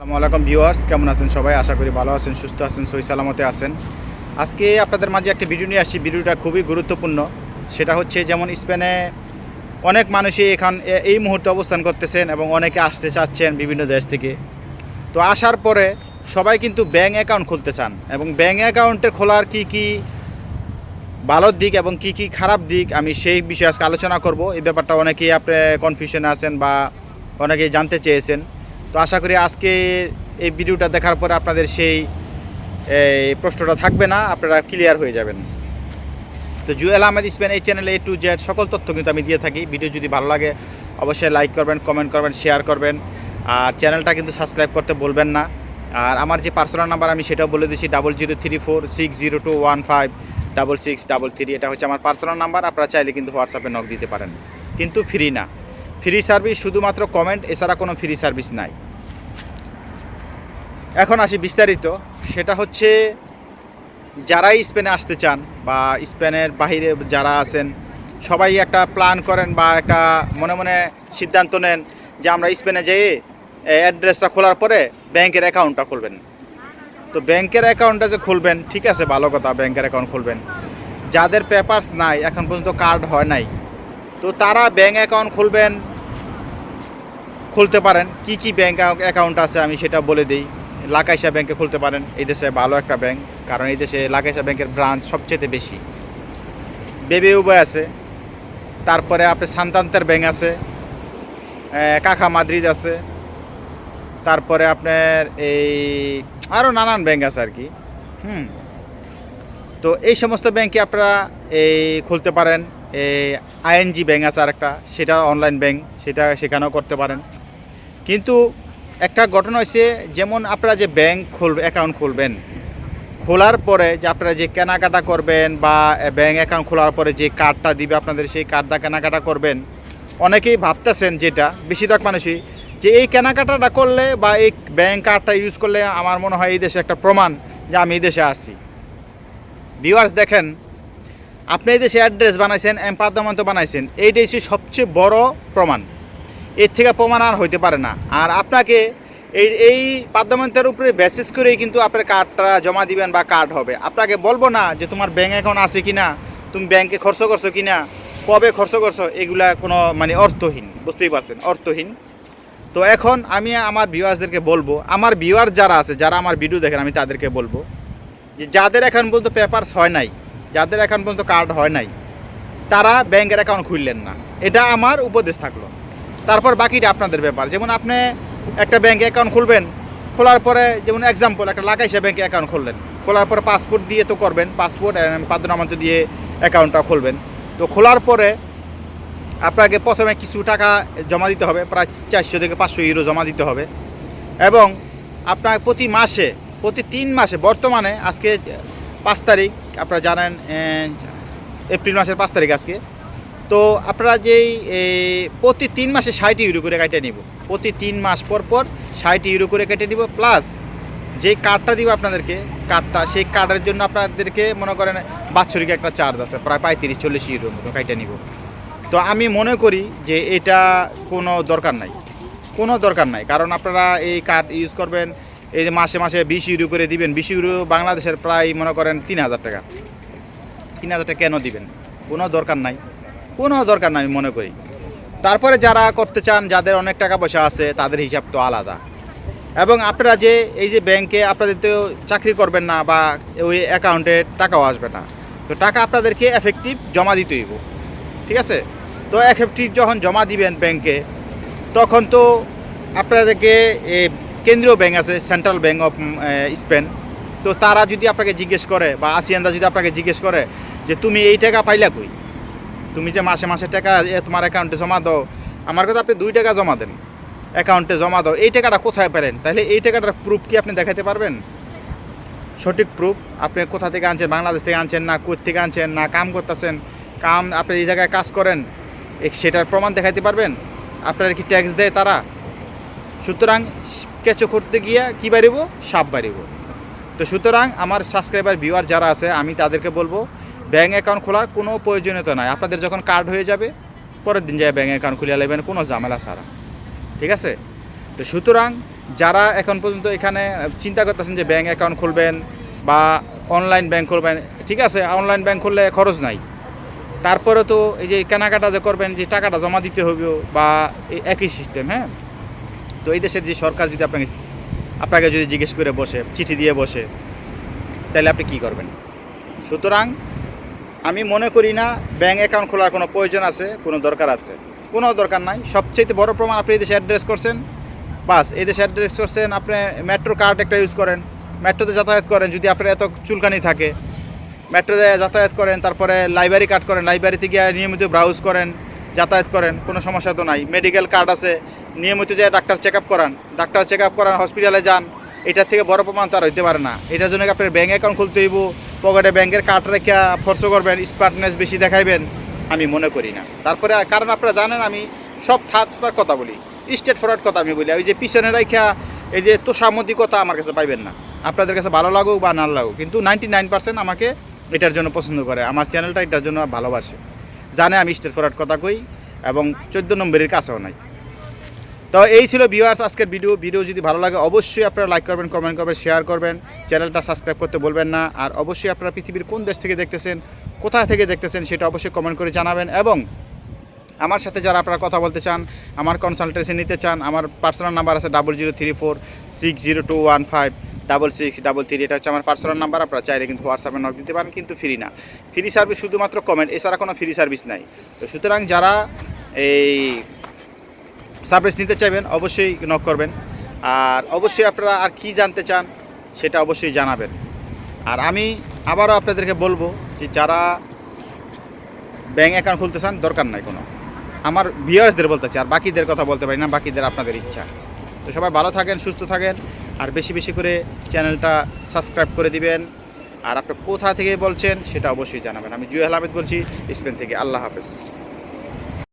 আসসালামু আলাইকুম ভিউয়ার্স, কেমন আছেন সবাই? আশা করি ভালো আছেন, সুস্থ আছেন সই সালামতে আছেন। আজকে আপনাদের মাঝে একটা ভিডিও নিয়ে আসছি। ভিডিওটা খুবই গুরুত্বপূর্ণ। সেটা হচ্ছে যেমন স্পেনে অনেক মানুষই এখান এই মুহূর্তে অবস্থান করতেছেন এবং অনেকে আসতে চাচ্ছেন বিভিন্ন দেশ থেকে। তো আসার পরে সবাই কিন্তু ব্যাঙ্ক অ্যাকাউন্ট খুলতে চান এবং ব্যাঙ্ক অ্যাকাউন্টের খোলার কি কি ভালো দিক এবং কি কি খারাপ দিক আমি সেই বিষয়ে আজকে আলোচনা করব। এই ব্যাপারটা অনেকেই আপনি কনফিউশনে আছেন বা অনেকেই জানতে চেয়েছেন। তো আশা করি আজকে এই ভিডিওটা দেখার পরে আপনাদের সেই প্রশ্নটা থাকবে না, আপনারা ক্লিয়ার হয়ে যাবেন। তো জুয়েল আহমেদ স্পেন এই চ্যানেলে এ টু জেড সকল তথ্য কিন্তু আমি দিয়ে থাকি। ভিডিও যদি ভালো লাগে, অবশ্যই লাইক করবেন কমেন্ট করবেন শেয়ার করবেন। আর চ্যানেলটা কিন্তু সাবস্ক্রাইব করতে বলবেন না। আর আমার যে পার্সোনাল নাম্বার আমি সেটাও বলে দিচ্ছি double zero three four six zero two one five double six double three এটা হচ্ছে আমার পার্সোনাল নাম্বার আপনারা চাইলে কিন্তু হোয়াটসঅ্যাপে নক দিতে পারেন। কিন্তু ফ্রি না। ফ্রি সার্ভিস শুধুমাত্র কমেন্ট, এছাড়া কোনো ফ্রি সার্ভিস নাই। এখন আসি বিস্তারিত। সেটা হচ্ছে, যারাই স্পেনে আসতে চান বা স্পেনের বাহিরে যারা আছেন, সবাই একটা প্ল্যান করেন বা একটা মনে মনে সিদ্ধান্ত নেন যে আমরা স্পেনে যেয়ে অ্যাড্রেসটা খোলার পরে ব্যাংকের অ্যাকাউন্টটা খুলবেন। তো ব্যাংকের অ্যাকাউন্টটা যে খুলবেন, ঠিক আছে, ভালো কথা, ব্যাংকের অ্যাকাউন্ট খুলবেন। যাদের পেপারস নাই, এখন পর্যন্ত কার্ড হয় নাই তো তারা ব্যাঙ্ক অ্যাকাউন্ট খুলবেন, খুলতে পারেন। কি কি ব্যাঙ্ক অ্যাকাউন্ট আছে আমি সেটা বলে দিই। লাকাইসা ব্যাংকে খুলতে পারেন। এই দেশে ভালো একটা ব্যাংক কারণ এই দেশে লাকাইসা ব্যাংকের ব্রাঞ্চ সবচেয়ে বেশি। বেবি উবয় আছে। তারপরে আপনার সান্তান্তের ব্যাংক আছে। কাকা মাদ্রিদ আছে। তারপরে আপনার এই আরও নানান ব্যাংক আছে আর কি। হুম। তো এই সমস্ত ব্যাংকে আপনারা এই খুলতে পারেন। আইএনজি ব্যাঙ্ক আছে আর একটা সেটা অনলাইন ব্যাঙ্ক সেটা সেখানেও করতে পারেন। কিন্তু একটা ঘটনা হয়েছে যেমন আপনারা যে ব্যাংক খুলবে অ্যাকাউন্ট খুলবেন, খোলার পরে যে আপনারা যে কেনাকাটা করবেন বা ব্যাংক অ্যাকাউন্ট খোলার পরে যে কার্ডটা দিবে আপনাদের, সেই কার্ডটা কেনাকাটা করবেন, অনেকেই ভাবতেছেন যেটা, বেশিরভাগ মানুষই, যে এই কেনাকাটাটা করলে বা এই ব্যাংক কার্ডটা ইউজ করলে আমার মনে হয় এই দেশে একটা প্রমাণ যে আমি এই দেশে আছি। ভিউয়ার্স দেখেন আপনি এই দেশে অ্যাড্রেস বানাইছেন, এম্পাদামন্ত বানাইছেন, এইটাই হচ্ছে সবচেয়ে বড় প্রমাণ। এর থেকে প্রমাণ আর হইতে পারে না। আর আপনাকে এই এই পাদ্যমন্তের উপরে বেসিস করেই কিন্তু আপনার কার্ডটা জমা দিবেন বা কার্ড হবে। আপনাকে বলব না যে তোমার ব্যাঙ্ক অ্যাকাউন্ট আছে কি না তুমি ব্যাংকে খরচ করছ কি না কবে খরচ করছ, এগুলা কোনো মানে অর্থহীন, বুঝতেই পারছেন, অর্থহীন। তো এখন আমি আমার ভিউয়ার্সদেরকে বলব, আমার ভিউয়ার যারা আছে, যারা আমার ভিডিও দেখেন, আমি তাদেরকে বলব যে যাদের এখন পর্যন্ত পেপারস হয় নাই যাদের এখন পর্যন্ত কার্ড হয় নাই, তারা ব্যাংকের অ্যাকাউন্ট খুললেন না। এটা আমার উপদেশ থাকল। তারপর বাকিটা আপনাদের ব্যাপার। যেমন আপনি একটা ব্যাংকে অ্যাকাউন্ট খুলবেন, খোলার পরে যেমন এক্সাম্পল একটা লাগাইসা ব্যাংকে অ্যাকাউন্ট খুললেন। খোলার পরে পাসপোর্ট দিয়ে তো করবেন পাসপোর্ট পাদ্যনামান্ত দিয়ে অ্যাকাউন্টটা খুলবেন। তো খোলার পরে আপনাকে প্রথমে কিছু টাকা জমা দিতে হবে, প্রায় চারশো থেকে পাঁচশো ইউরো জমা দিতে হবে। এবং আপনার প্রতি মাসে, প্রতি তিন মাসে, বর্তমানে আজকে পাঁচ তারিখ আপনারা জানেন এপ্রিল মাসের পাঁচ তারিখ আজকে। তো আপনারা যেই প্রতি তিন মাসে ষাট ইউরো করে কেটে নিব। প্রতি তিন মাস পর পর ষাট ইউরো করে কেটে নিব, প্লাস যেই কার্ডটা দিব আপনাদেরকে, কার্ডটা, সেই কার্ডের জন্য আপনাদেরকে মনে করেন বাৎসরিক একটা চার্জ আছে, প্রায় পঁয়ত্রিশ, চল্লিশ ইউরোর মতো কেটে নিব। তো আমি মনে করি যে এটা কোনো দরকার নাই। কোনো দরকার নাই, কারণ আপনারা এই কার্ড ইউজ করবেন এই যে মাসে মাসে বিশ ইউরো করে দিবেন, বিশ ইউরো বাংলাদেশের প্রায় মনে করেন তিন হাজার টাকা। তিন হাজার টাকা কেন দিবেন? কোনো দরকার নাই। কোনো দরকার নাই আমি মনে করি। তারপরে যারা করতে চান, যাদের অনেক টাকা পয়সা আছে, তাদের হিসাব তো আলাদা। এবং আপনারা যে, এই যে ব্যাংকে আপনাদের তো চাকরি করবেন না বা ওই অ্যাকাউন্টে টাকাও আসবে না। তো টাকা আপনাদেরকে এফেক্টিভ জমা দিতে হইব। ঠিক আছে? তো এফেক্টিভ যখন জমা দিবেন ব্যাংকে তখন তো আপনাদেরকে কেন্দ্রীয় ব্যাংক আছে সেন্ট্রাল ব্যাংক অফ স্পেন তো তারা যদি আপনাকে জিজ্ঞেস করে বা আসিয়ানরা যদি আপনাকে জিজ্ঞেস করে যে তুমি এই টাকা পাইলা কই? তুমি যে মাসে মাসে টাকা তোমার অ্যাকাউন্টে জমা দাও, আমার কাছে আপনি দুই টাকা জমা দেন অ্যাকাউন্টে জমা দাও, এই টাকাটা কোথায় পেলেন তাহলে এই টাকাটার প্রুফ কি আপনি দেখাতে পারবেন? সঠিক প্রুফ আপনি কোথা থেকে আনছেন? বাংলাদেশ থেকে আনছেন না কোথা থেকে আনছেন না কাম করতেছেন? কাম আপনি এই জায়গায় কাজ করেন সেটার প্রমাণ দেখাতে পারবেন? আপনার কি ট্যাক্স দেয় তারা? সুতরাং কেঁচো করতে গিয়ে কী বাড়িব? সাপ বাড়িব। তো সুতরাং আমার সাবস্ক্রাইবার ভিউয়ার যারা আছে, আমি তাদেরকে বলব ব্যাঙ্ক অ্যাকাউন্ট খোলার কোনো প্রয়োজনীয়তা নাই। আপনাদের যখন কার্ড হয়ে যাবে, পরের দিন যায় ব্যাঙ্ক অ্যাকাউন্ট খুলে নেবেন কোনো ঝামেলা ছাড়া। ঠিক আছে? তো সুতরাং যারা এখন পর্যন্ত এখানে চিন্তা করতেছেন যে ব্যাঙ্ক অ্যাকাউন্ট খুলবেন বা অনলাইন ব্যাঙ্ক খুলবেন, ঠিক আছে? অনলাইন ব্যাঙ্ক খুললে খরচ নাই। তারপরে তো এই যে কেনাকাটা যে করবেন, যে টাকাটা জমা দিতে হবে বা একই সিস্টেম হ্যাঁ? তো এই দেশের যে সরকার যদি আপনাকে আপনাকে যদি জিজ্ঞেস করে বসে, চিঠি দিয়ে বসে, তাহলে আপনি কী করবেন? সুতরাং আমি মনে করি না ব্যাঙ্ক অ্যাকাউন্ট খোলার কোনো প্রয়োজন আছে, কোনো দরকার আছে। কোনো দরকার নাই। সবচেয়ে বড় প্রমাণ আপনি এই দেশে অ্যাড্রেস করছেন, বাস, এই দেশে অ্যাড্রেস করছেন, আপনি মেট্রো কার্ড একটা ইউজ করেন। মেট্রোতে যাতায়াত করেন, যদি আপনার এত চুলকানি থাকে। মেট্রোতে যাতায়াত করেন, তারপরে লাইব্রেরি কার্ড করেন লাইব্রেরিতে গিয়ে নিয়মিত ব্রাউজ করেন, যাতায়াত করেন, কোনো সমস্যা তো নাই। মেডিকেল কার্ড আছে নিয়মিত যে ডাক্তার চেক আপ করান, ডাক্তার চেক আপ করান হসপিটালে যান, এটার থেকে বড় প্রমাণ তার হইতে পারে না। এটার জন্য আপনার ব্যাঙ্ক অ্যাকাউন্ট খুলতে হইব? পকেটে ব্যাংকের কার্ড রেখে ফর্স করবেন স্মার্টনেস বেশি দেখাইবেন, আমি মনে করি না। তারপরে, কারণ আপনারা জানেন, আমি সব ঠাট্টার কথা বলি স্টেট ফরওয়ার্ড কথা আমি বলি ওই যে পিছনে রাখা এই যে তোষামতি কথা আমার কাছে পাইবেন না। আপনাদের কাছে ভালো লাগুক বা না লাগুক, কিন্তু নাইনটি নাইন পার্সেন্ট আমাকে এটার জন্য পছন্দ করে, আমার চ্যানেলটা এটার জন্য ভালোবাসে। জানে আমি স্টেট ফরওয়ার্ড কথা কই, এবং চোদ্দ নম্বরের কাছেও নাই। তো এই ছিল ভিউয়ার্স আজকের ভিডিও ভিডিও যদি ভালো লাগে, অবশ্যই আপনারা লাইক করবেন কমেন্ট করবেন শেয়ার করবেন। চ্যানেলটা সাবস্ক্রাইব করতে বলবেন না। আর অবশ্যই আপনারা পৃথিবীর কোন দেশ থেকে দেখতেছেন, কোথা থেকে দেখতেছেন, সেটা অবশ্যই কমেন্ট করে জানাবেন। এবং আমার সাথে যারা আপনারা কথা বলতে চান, আমার কনসালটেন্সি নিতে চান, আমার পার্সোনাল নাম্বার আছে double zero three four six zero two one five double six double three এটা হচ্ছে আমার পার্সোনাল নাম্বার আপনারা চাইলে কিন্তু হোয়াটসঅ্যাপে নক দিতে পারেন, কিন্তু ফ্রি না। ফ্রি সার্ভিস শুধুমাত্র কমেন্ট এছাড়া কোনো ফ্রি সার্ভিস নাই। তো সুতরাং যারা এই সার্ভিস নিতে চাইবেন, অবশ্যই নক করবেন। আর অবশ্যই আপনারা আর কি জানতে চান, সেটা অবশ্যই জানাবেন। আর আমি আবারও আপনাদেরকে বলব যে যারা ব্যাঙ্ক অ্যাকাউন্ট খুলতে চান, দরকার নাই কোনো। আমার ভিউয়ার্সদের বলতেছি আর বাকিদের কথা বলতে পারি না, বাকিদের আপনাদের ইচ্ছা। তো সবাই ভালো থাকেন, সুস্থ থাকেন, আর বেশি বেশি করে চ্যানেলটা সাবস্ক্রাইব করে দিবেন। আর আপনি কোথা থেকে বলছেন, সেটা অবশ্যই জানাবেন। আমি জুয়েল আহমেদ বলছি, স্পেন থেকে। আল্লাহ হাফেজ।